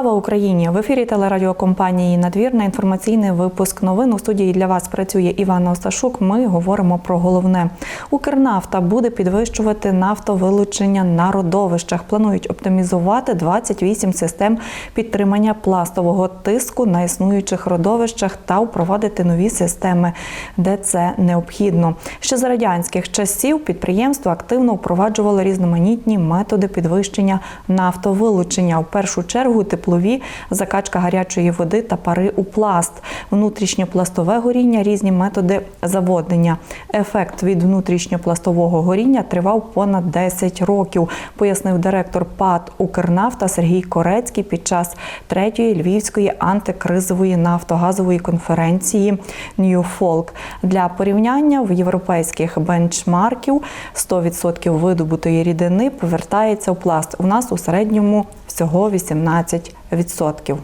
Слава Україні! В ефірі телерадіокомпанії Надвірна інформаційний випуск новин у студії для вас працює Івана Осташук. Ми говоримо про головне. Укрнафта буде підвищувати нафтовилучення на родовищах. Планують оптимізувати 28 систем підтримання пластового тиску на існуючих родовищах та впровадити нові системи, де це необхідно. Ще за радянських часів підприємство активно впроваджувало різноманітні методи підвищення нафтовилучення. В першу чергу теплові, закачка гарячої води та пари у пласт, внутрішньопластове горіння, різні методи заводнення. Ефект від внутрішньопластового горіння тривав понад 10 років, пояснив директор ПАД Укрнафта Сергій Корецький під час третьої львівської антикризової нафтогазової конференції Ньюфолк. Для порівняння в європейських бенчмарків 100% видобутої рідини повертається у пласт. У нас у середньому всього 18% відсотків.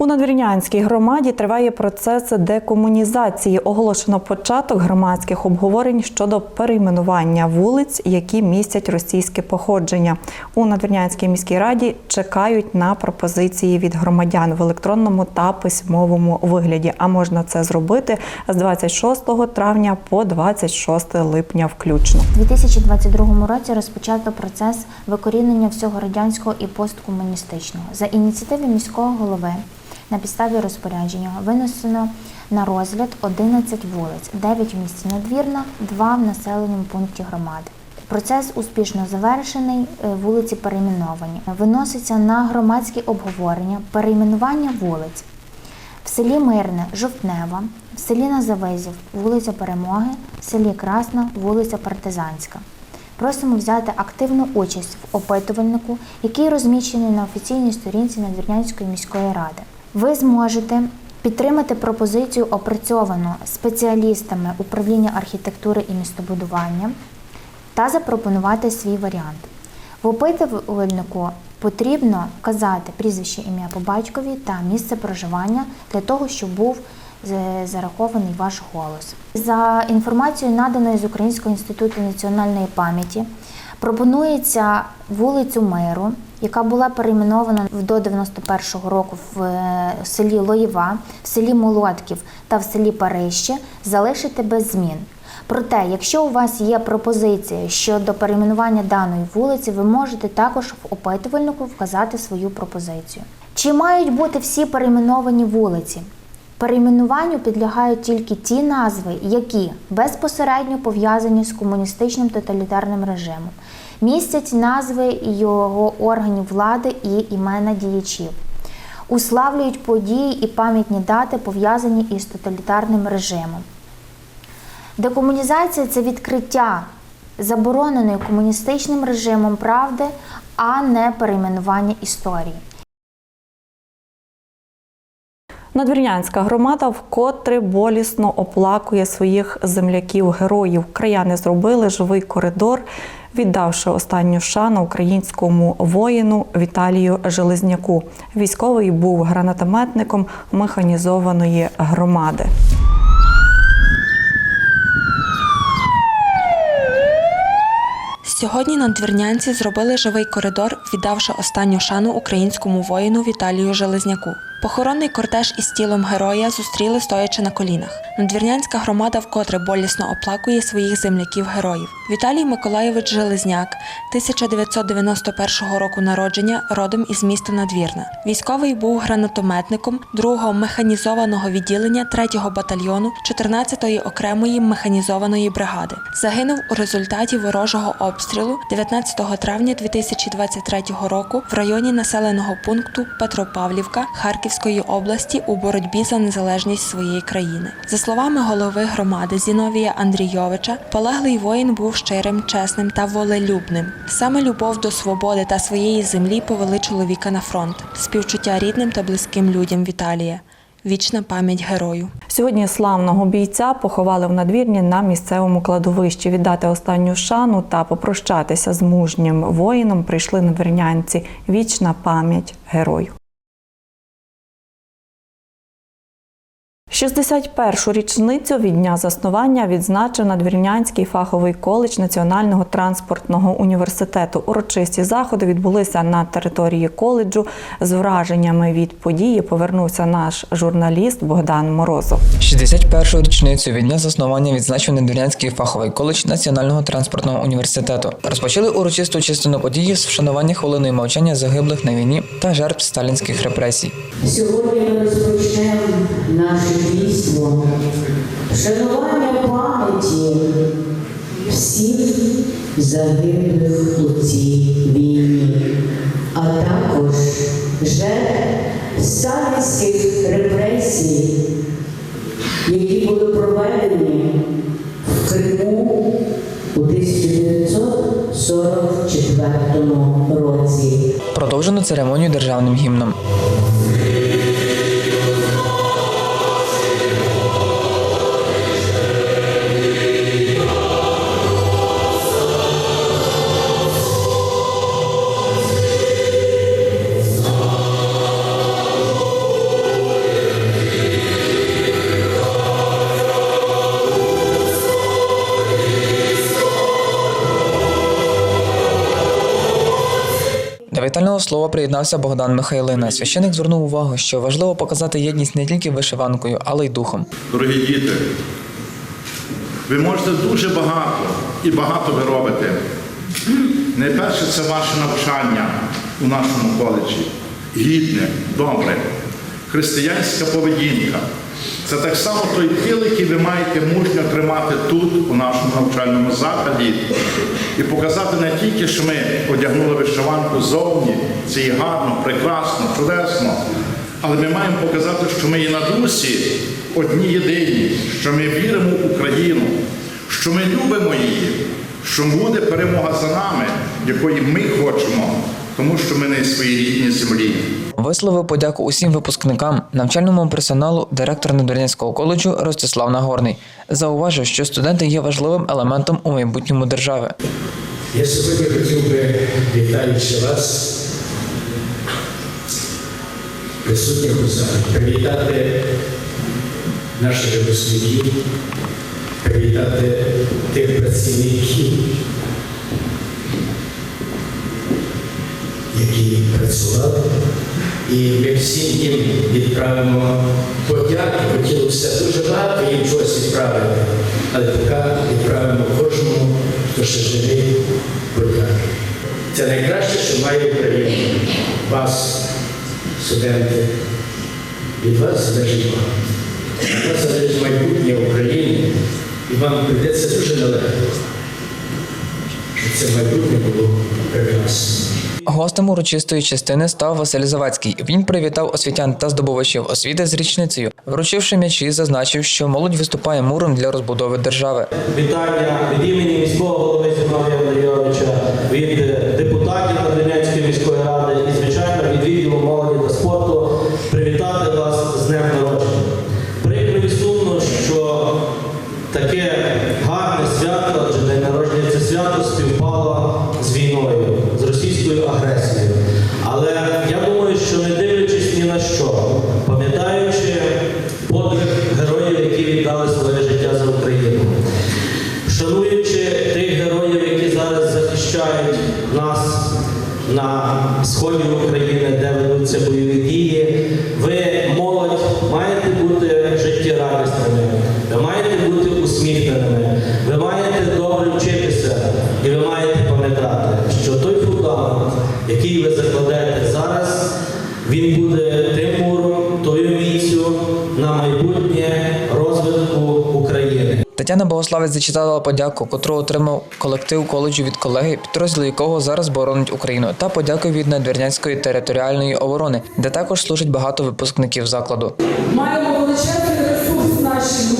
У надвірнянській громаді триває процес декомунізації. Оголошено початок громадських обговорень щодо перейменування вулиць, які містять російське походження. У надвірнянській міській раді чекають на пропозиції від громадян в електронному та письмовому вигляді. А можна це зробити з 26 травня по 26 липня включно. У 2022 році розпочато процес викорінення всього радянського і посткомуністичного. За ініціативи міського голови на підставі розпорядження винесено на розгляд 11 вулиць, 9 в місті Надвірна, 2 в населеному пункті громади. Процес успішно завершений, е, вулиці перейменовані. Виноситься на громадські обговорення перейменування вулиць. В селі Мирне Жовтнева, в селі Назавизів, вулиця Перемоги, в селі Красна, вулиця Партизанська. Просимо взяти активну участь в опитувальнику, який розміщений на офіційній сторінці Надвірнянської міської ради. Ви зможете підтримати пропозицію, опрацьовану спеціалістами управління архітектури і містобудування, та запропонувати свій варіант. В опитувальнику потрібно вказати прізвище ім'я по батькові та місце проживання для того, щоб був зарахований ваш голос. За інформацією, наданою з Українського інституту національної пам'яті, пропонується вулицю Миру, яка була перейменована до 91-го року в е, селі Лоєва, в селі Молодків та в селі Парище, залишити без змін. Проте, якщо у вас є пропозиція щодо перейменування даної вулиці, ви можете також в опитувальнику вказати свою пропозицію. Чи мають бути всі перейменовані вулиці? Перейменуванню підлягають тільки ті назви, які безпосередньо пов'язані з комуністичним тоталітарним режимом, містять назви його органів влади і імена діячів, уславлюють події і пам'ятні дати, пов'язані із тоталітарним режимом. Декомунізація це відкриття забороненої комуністичним режимом правди, а не перейменування історії. Надвірнянська громада вкотре болісно оплакує своїх земляків-героїв. Краяни зробили живий коридор, віддавши останню шану українському воїну Віталію Железняку. Військовий був гранатометником механізованої громади. Сьогодні надвірнянці зробили живий коридор, віддавши останню шану українському воїну Віталію Железняку. Похоронний кортеж із тілом героя зустріли стоячи на колінах. Надвірнянська громада вкотре болісно оплакує своїх земляків-героїв. Віталій Миколайович Железняк, 1991 року народження, родом із міста Надвірна. Військовий був гранатометником 2-го механізованого відділення 3-го батальйону 14-ї окремої механізованої бригади. Загинув у результаті ворожого обстрілу 19 травня 2023 року в районі населеного пункту Петропавлівка Харківської області у боротьбі за незалежність своєї країни. За словами голови громади Зіновія Андрійовича, полеглий воїн був щирим, чесним та волелюбним. Саме любов до свободи та своєї землі повели чоловіка на фронт. Співчуття рідним та близьким людям Віталія. Вічна пам'ять герою. Сьогодні славного бійця поховали в надвірні на місцевому кладовищі. Віддати останню шану та попрощатися з мужнім воїном прийшли надвірнянці. Вічна пам'ять герою. 61-шу річницю від дня заснування відзначив Надвірнянський фаховий коледж Національного транспортного університету. Урочисті заходи відбулися на території коледжу. З враженнями від події повернувся наш журналіст Богдан Морозов. 61-ю річницю від дня заснування відзначив Недвірнянський фаховий коледж Національного транспортного університету. Розпочали урочисту частину події з вшанування хвилиною мовчання загиблих на війні та жертв сталінських репресій. Сьогодні ми розпочнемо наше дійство вшанування пам'яті всіх загиблих у цій війні, а також жертв сталінських репресій, які були проведені в Криму у 1944 році. Продовжено церемонію державним гімном. До слова приєднався Богдан Михайлина. Священик звернув увагу, що важливо показати єдність не тільки вишиванкою, але й духом. Дорогі діти, ви можете дуже багато і багато ви робите. Найперше це ваше навчання у нашому коледжі. Гідне, добре, християнська поведінка. Це так само той тіл, який ви маєте мужньо тримати тут, у нашому навчальному закладі, і показати не тільки, що ми одягнули вишиванку зовні, це і гарно, прекрасно, чудесно, але ми маємо показати, що ми і на дусі одні єдині, що ми віримо в Україну, що ми любимо її, що буде перемога за нами, якої ми хочемо, тому що ми на своїй рідній землі. Висловив подяку усім випускникам, навчальному персоналу, директор Недорянського коледжу Ростислав Нагорний. Зауважив, що студенти є важливим елементом у майбутньому держави. Я сьогодні хотів би, вітаючи вас, присутніх у залі, привітати наших випускників, привітати тих працівників, які працювали. І ми всім їм відправимо подяки. Хотілося дуже багато їм чогось відправити, але поки відправимо хто ще живий, подяки. Це найкраще, що має Україна. Вас, студенти, від вас залежить багато. Від вас залежить майбутнє України, і вам прийдеться дуже нелегко, щоб це майбутнє було прекрасно. Гостем урочистої частини став Василь Завадський. Він привітав освітян та здобувачів освіти з річницею. Вручивши м'ячі, зазначив, що молодь виступає муром для розбудови держави. вітання від імені міського голови на майбутнє розвитку України. Тетяна Богославець зачитала подяку, котру отримав колектив коледжу від колеги, підрозділ якого зараз боронить Україну, та подяку від Надвірнянської територіальної оборони, де також служить багато випускників закладу. Маємо величезний ресурс наші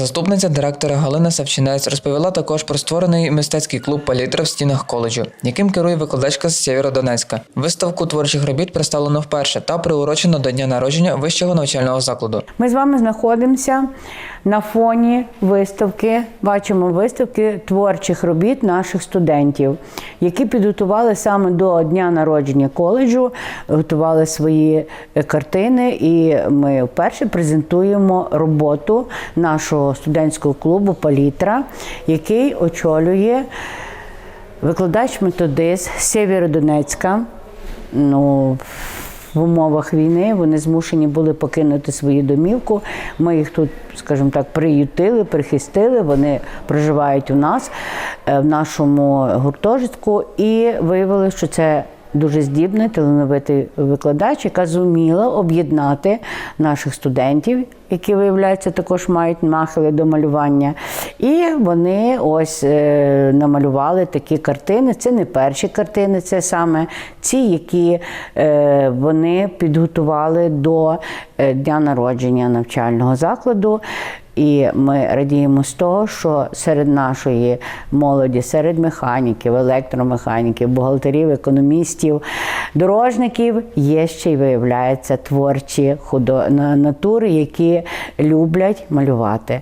Заступниця директора Галина Савчинець розповіла також про створений мистецький клуб Палітра в стінах коледжу, яким керує викладачка з Сєвєродонецька. Виставку творчих робіт представлено вперше та приурочено до дня народження вищого навчального закладу. Ми з вами знаходимося на фоні виставки. Бачимо виставки творчих робіт наших студентів, які підготували саме до дня народження коледжу, готували свої е, картини, і ми вперше презентуємо роботу нашого студентського клубу Палітра, який очолює викладач-методист Сєвєродонецька. Ну, в умовах війни вони змушені були покинути свою домівку. Ми їх тут, скажімо так, приютили, прихистили. Вони проживають у нас е, в нашому гуртожитку, і виявили, що це. Дуже здібний талановитий викладач, яка зуміла об'єднати наших студентів, які виявляється також мають нахили до малювання. І вони ось е, намалювали такі картини. Це не перші картини, це саме ці, які е, вони підготували до е, дня народження навчального закладу. І ми радіємо з того, що серед нашої молоді, серед механіків, електромеханіків, бухгалтерів, економістів, дорожників є ще й виявляються творчі худо... натури, які люблять малювати.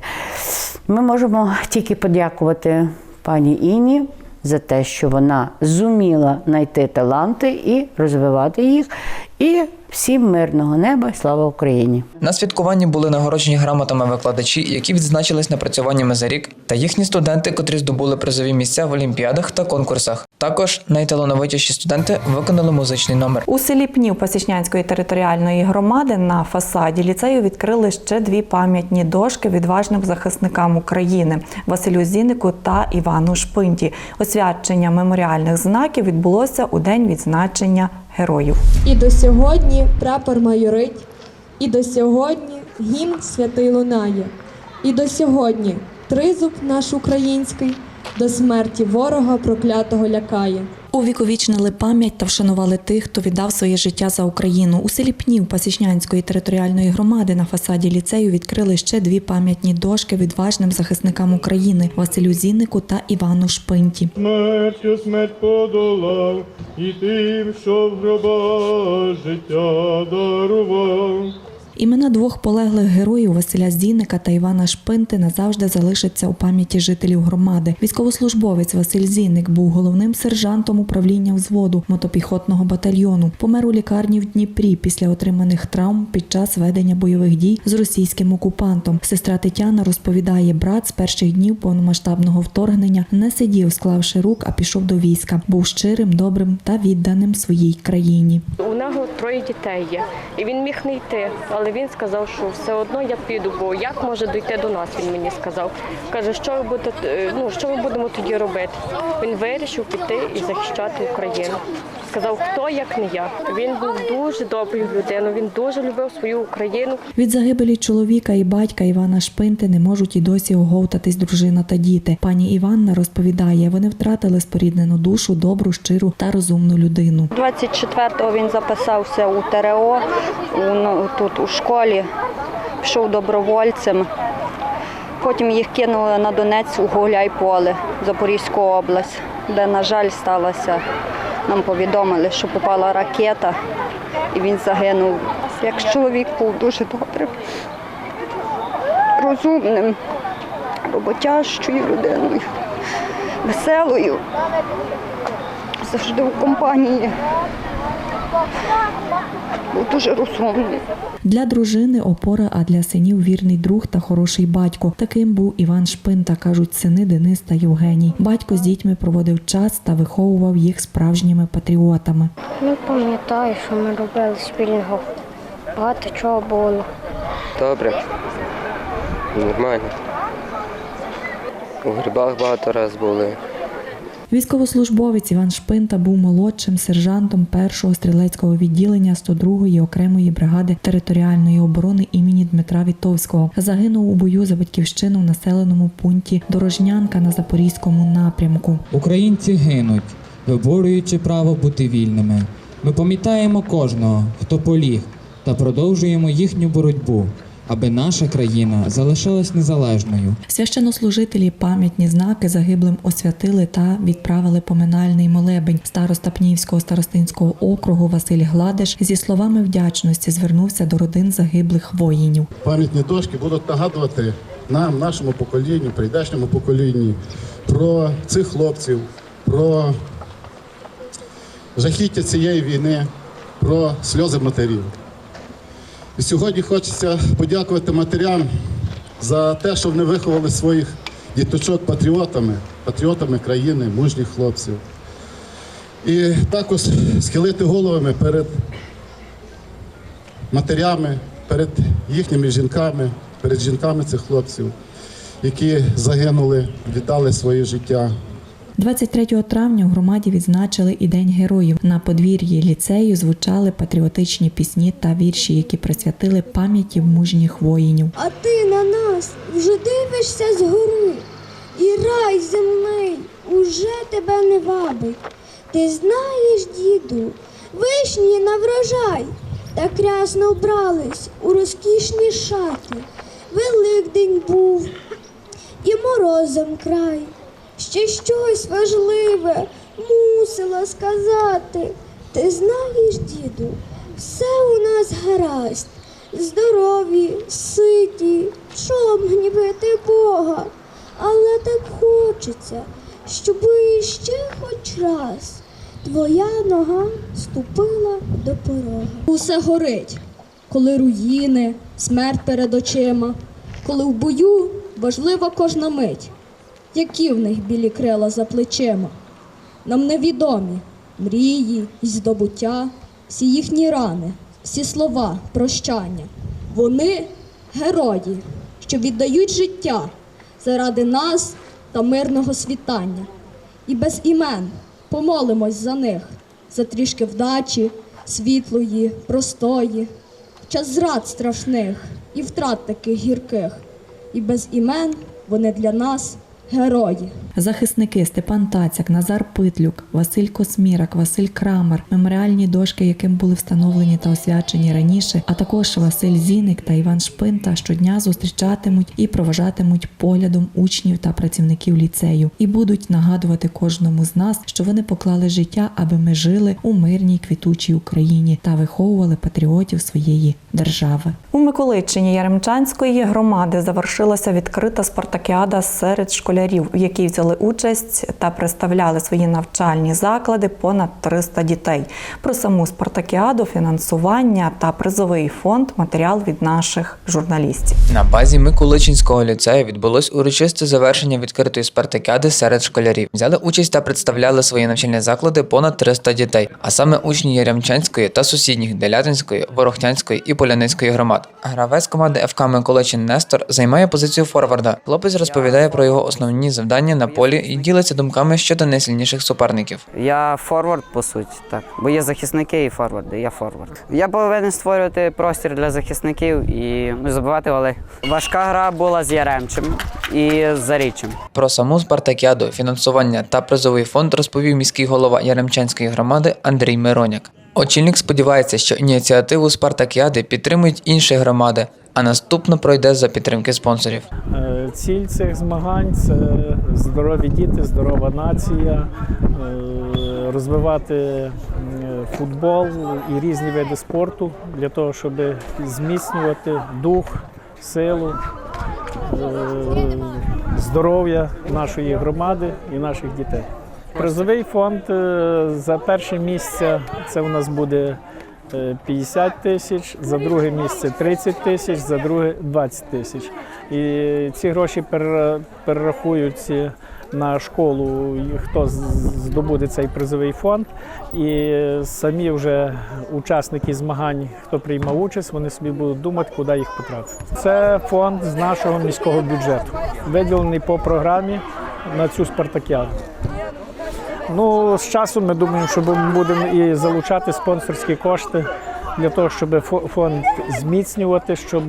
Ми можемо тільки подякувати пані Іні за те, що вона зуміла знайти таланти і розвивати їх. І всім мирного неба, і слава Україні! На святкуванні були нагороджені грамотами викладачі, які відзначились напрацюваннями за рік, та їхні студенти, котрі здобули призові місця в олімпіадах та конкурсах. Також найталановитіші студенти виконали музичний номер. У селі Пнів Пасічнянської територіальної громади на фасаді ліцею відкрили ще дві пам'ятні дошки відважним захисникам України Василю Зінику та Івану Шпинті. Освячення меморіальних знаків відбулося у день відзначення героїв. І до сьогодні прапор майорить, і до сьогодні гімн святий лунає, і до сьогодні тризуб наш український до смерті ворога проклятого лякає. Увіковічнили пам'ять та вшанували тих, хто віддав своє життя за Україну. У селі Пнів Пасічнянської територіальної громади на фасаді ліцею відкрили ще дві пам'ятні дошки відважним захисникам України Василю Зіннику та Івану Шпинті. Смертю смерть подолав, і тим, що в гроба життя дарував. Імена двох полеглих героїв Василя Зінника та Івана Шпинти назавжди залишаться у пам'яті жителів громади. Військовослужбовець Василь Зінник був головним сержантом управління взводу мотопіхотного батальйону. Помер у лікарні в Дніпрі після отриманих травм під час ведення бойових дій з російським окупантом. Сестра Тетяна розповідає, брат з перших днів повномасштабного вторгнення не сидів, склавши рук, а пішов до війська. Був щирим, добрим та відданим своїй країні. У нього троє дітей є, і він міг не йти, але він сказав, що все одно я піду, бо як може дойти до нас, він мені сказав. Каже, що ви будете, е, ну що ми будемо тоді робити? Він вирішив піти і захищати Україну. Сказав, хто як не я. Він був дуже доброю людиною, він дуже любив свою Україну. Від загибелі чоловіка і батька Івана Шпинти не можуть і досі оговтатись дружина та діти. Пані Іванна розповідає, вони втратили споріднену душу, добру, щиру та розумну людину. 24-го він записався у ТРО у, ну, тут у школі, пішов добровольцем. Потім їх кинули на Донець у Гуляйполе, Запорізьку область, де, на жаль, сталося. Нам повідомили, що попала ракета і він загинув. Як чоловік був дуже добрим, розумним, роботящою людиною, веселою, завжди у компанії. Був дуже розумний. Для дружини опора, а для синів вірний друг та хороший батько. Таким був Іван Шпинта, кажуть сини Денис та Євгеній. Батько з дітьми проводив час та виховував їх справжніми патріотами. Не пам'ятаю, що ми робили спільного. Багато чого було. Добре. Нормально. У грибах багато раз були. Військовослужбовець Іван Шпинта був молодшим сержантом першого стрілецького відділення 102-ї окремої бригади територіальної оборони імені Дмитра Вітовського. Загинув у бою за батьківщину в населеному пункті Дорожнянка на запорізькому напрямку. Українці гинуть, виборюючи право бути вільними. Ми пам'ятаємо кожного, хто поліг, та продовжуємо їхню боротьбу. Аби наша країна залишалась незалежною. Священнослужителі пам'ятні знаки загиблим освятили та відправили поминальний молебень. Староста Пнівського старостинського округу Василь Гладиш зі словами вдячності звернувся до родин загиблих воїнів. Пам'ятні дошки будуть нагадувати нам, нашому поколінню, прийдешньому поколінню про цих хлопців, про жахіття цієї війни, про сльози матерів. І сьогодні хочеться подякувати матерям за те, що вони виховали своїх діточок патріотами, патріотами країни, мужніх хлопців. І також схилити головами перед матерями, перед їхніми жінками, перед жінками цих хлопців, які загинули, віддали своє життя 23 травня у громаді відзначили і День героїв. На подвір'ї ліцею звучали патріотичні пісні та вірші, які присвятили пам'яті мужніх воїнів. А ти на нас вже дивишся згори, і рай земний уже тебе не вабить. Ти знаєш, діду, вишні на врожай, так рясно вбрались у розкішні шати. Великдень був і морозом край. Ще щось важливе мусила сказати. Ти знаєш, діду, все у нас гаразд. Здорові, ситі, чом гнівити Бога. Але так хочеться, щоби ще хоч раз твоя нога ступила до порога. Усе горить, коли руїни, смерть перед очима, коли в бою важлива кожна мить, які в них білі крила за плечима. Нам невідомі мрії й здобуття, всі їхні рани, всі слова, прощання. Вони герої, що віддають життя заради нас та мирного світання. І без імен помолимось за них, за трішки вдачі, світлої, простої, час зрад страшних і втрат таких гірких. І без імен вони для нас герої. Захисники Степан Тацяк, Назар Питлюк, Василь Космірак, Василь Крамер, меморіальні дошки, яким були встановлені та освячені раніше, а також Василь Зіник та Іван Шпинта щодня зустрічатимуть і проважатимуть поглядом учнів та працівників ліцею і будуть нагадувати кожному з нас, що вони поклали життя, аби ми жили у мирній квітучій Україні та виховували патріотів своєї держави. У Миколичині Яремчанської громади завершилася відкрита спартакіада серед школярів, в якій взяли участь та представляли свої навчальні заклади понад 300 дітей. Про саму спартакіаду, фінансування та призовий фонд матеріал від наших журналістів. На базі Миколичинського ліцею відбулось урочисте завершення відкритої спартакіади серед школярів. Взяли участь та представляли свої навчальні заклади понад 300 дітей, а саме учні Яремчанської та сусідніх Делятинської, Ворохтянської і Поляницької громад. Гравець команди ФК Миколичин Нестор займає позицію форварда. Хлопець розповідає про його основні завдання на полі і ділиться думками щодо найсильніших суперників. Я форвард, по суті, так. Бо є захисники і форварди, я форвард. Я повинен створювати простір для захисників і забивати голи. Важка гра була з Яремчем і з Заріччям. Про саму спартакіаду, фінансування та призовий фонд розповів міський голова Яремчанської громади Андрій Мироняк. Очільник сподівається, що ініціативу спартакіади підтримують інші громади, а наступно пройде за підтримки спонсорів. Е, Ціль цих змагань це здорові діти, здорова нація, е, розвивати е, футбол і різні види спорту для того, щоб зміцнювати дух, силу, здоров'я нашої громади і наших дітей. Призовий фонд за перше місце це у нас буде 50 тисяч, за друге місце 30 тисяч, за друге 20 тисяч. І ці гроші перера- перерахуються на школу, хто здобуде цей призовий фонд. І самі вже учасники змагань, хто приймав участь, вони собі будуть думати, куди їх потратити. Це фонд з нашого міського бюджету, виділений по програмі на цю спартакіаду. Ну, з часом ми думаємо, що ми будемо і залучати спонсорські кошти для того, щоб фо- фонд зміцнювати, щоб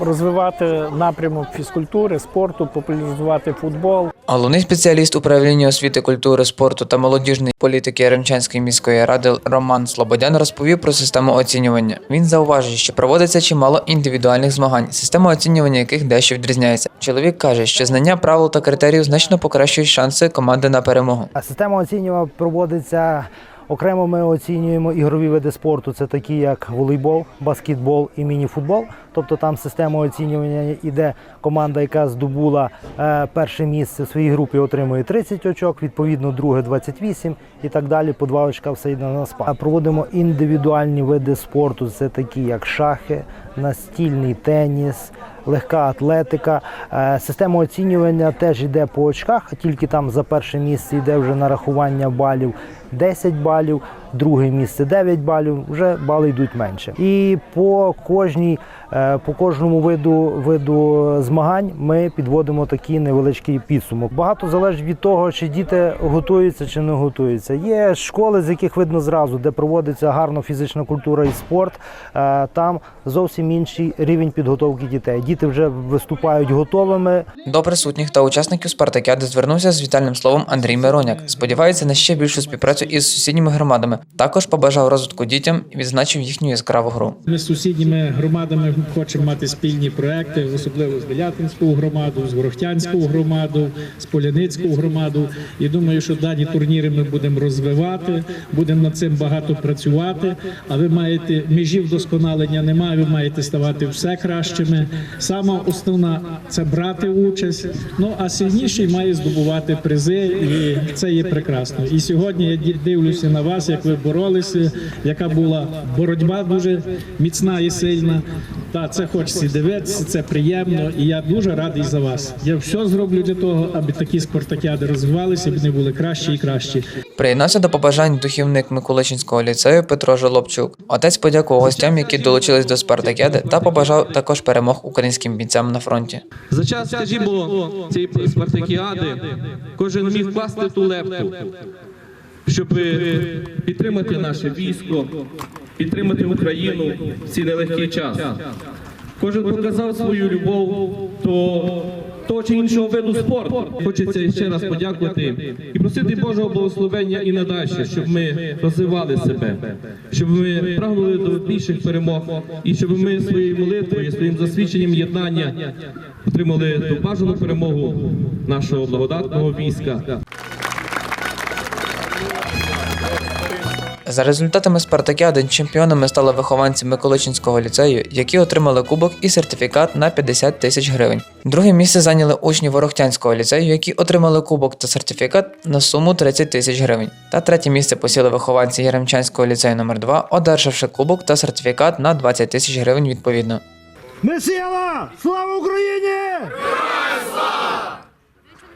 розвивати напрямок фізкультури, спорту, популяризувати футбол. Головний спеціаліст управління освіти, культури, спорту та молодіжної політики Яремчанської міської ради Роман Слободян розповів про систему оцінювання. Він зауважив, що проводиться чимало індивідуальних змагань, система оцінювання яких дещо відрізняється. Чоловік каже, що знання правил та критеріїв значно покращують шанси команди на перемогу. А Система оцінювання проводиться окремо. Ми оцінюємо ігрові види спорту. Це такі як волейбол, баскетбол і мініфутбол. Тобто там система оцінювання іде команда, яка здобула е, перше місце в своїй групі, отримує 30 очок, відповідно, друге 28 і так далі. По два очка все йде на спад. Проводимо індивідуальні види спорту. Це такі як шахи, настільний теніс, легка атлетика. Е, Система оцінювання теж йде по очках, тільки там за перше місце йде вже нарахування балів 10 балів, друге місце 9 балів, вже бали йдуть менше. І по кожній, е, по кожному виду, виду змагань ми підводимо такий невеличкий підсумок. Багато залежить від того, чи діти готуються чи не готуються. Є школи, з яких видно зразу, де проводиться гарно фізична культура і спорт. Е, Там зовсім інший рівень підготовки дітей. Діти вже виступають готовими. До присутніх та учасників спартакіади звернувся з вітальним словом Андрій Мироняк. Сподівається на ще більшу співпрацю із сусідніми громадами. Також побажав розвитку дітям і відзначив їхню яскраву гру. Ми з сусідніми громадами хочемо мати спільні проекти, особливо з Делятинською громаду, з Ворохтянську громаду, з Поляницьку громаду. І думаю, що дані турніри ми будемо розвивати, будемо над цим багато працювати. А ви маєте межі вдосконалення немає. Ви маєте ставати все кращими. Сама основна це брати участь. Ну а сильніший має здобувати призи, і це є прекрасно. І сьогодні я дивлюся на вас, як ви боролися, яка була боротьба дуже міцна і сильна. Та це хочеться дивитися, це приємно, і я дуже радий за вас. Я все зроблю для того, аби такі спартакіади розвивалися, аби вони були кращі і кращі. Приєднався до побажань духівник Миколичинського ліцею Петро Жолобчук. Отець подякував гостям, які долучились до спартакіади, та побажав також перемог українським бійцям на фронті. За час, скажімо, цієї спартакіади кожен міг вкласти ту лепту, щоб підтримати наше військо, підтримати Україну в цей нелегкий час. Кожен показав свою любов до того чи іншого виду спорту. Хочеться ще раз подякувати і просити Божого благословення і надальше, щоб ми розвивали себе, щоб ми прагнули до більших перемог і щоб ми своєю молитвою, своїм засвідченням єднання отримали ту бажану перемогу нашого благодатного війська. За результатами спартакіади чемпіонами стали вихованці Миколичинського ліцею, які отримали кубок і сертифікат на 50 тисяч гривень. Друге місце зайняли учні Ворохтянського ліцею, які отримали кубок та сертифікат на суму 30 тисяч гривень. Та третє місце посіли вихованці Яремчанського ліцею номер 2 одержавши кубок та сертифікат на 20 тисяч гривень відповідно. Месіяла! Слава Україні!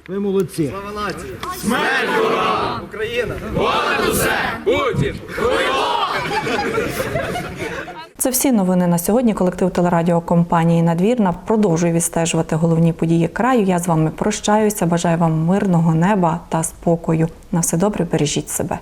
Ви молодці! Україна Це всі новини на сьогодні. Колектив телерадіокомпанії Надвірна продовжує відстежувати головні події краю. Я з вами прощаюся. Бажаю вам мирного неба та спокою. На все добре, бережіть себе.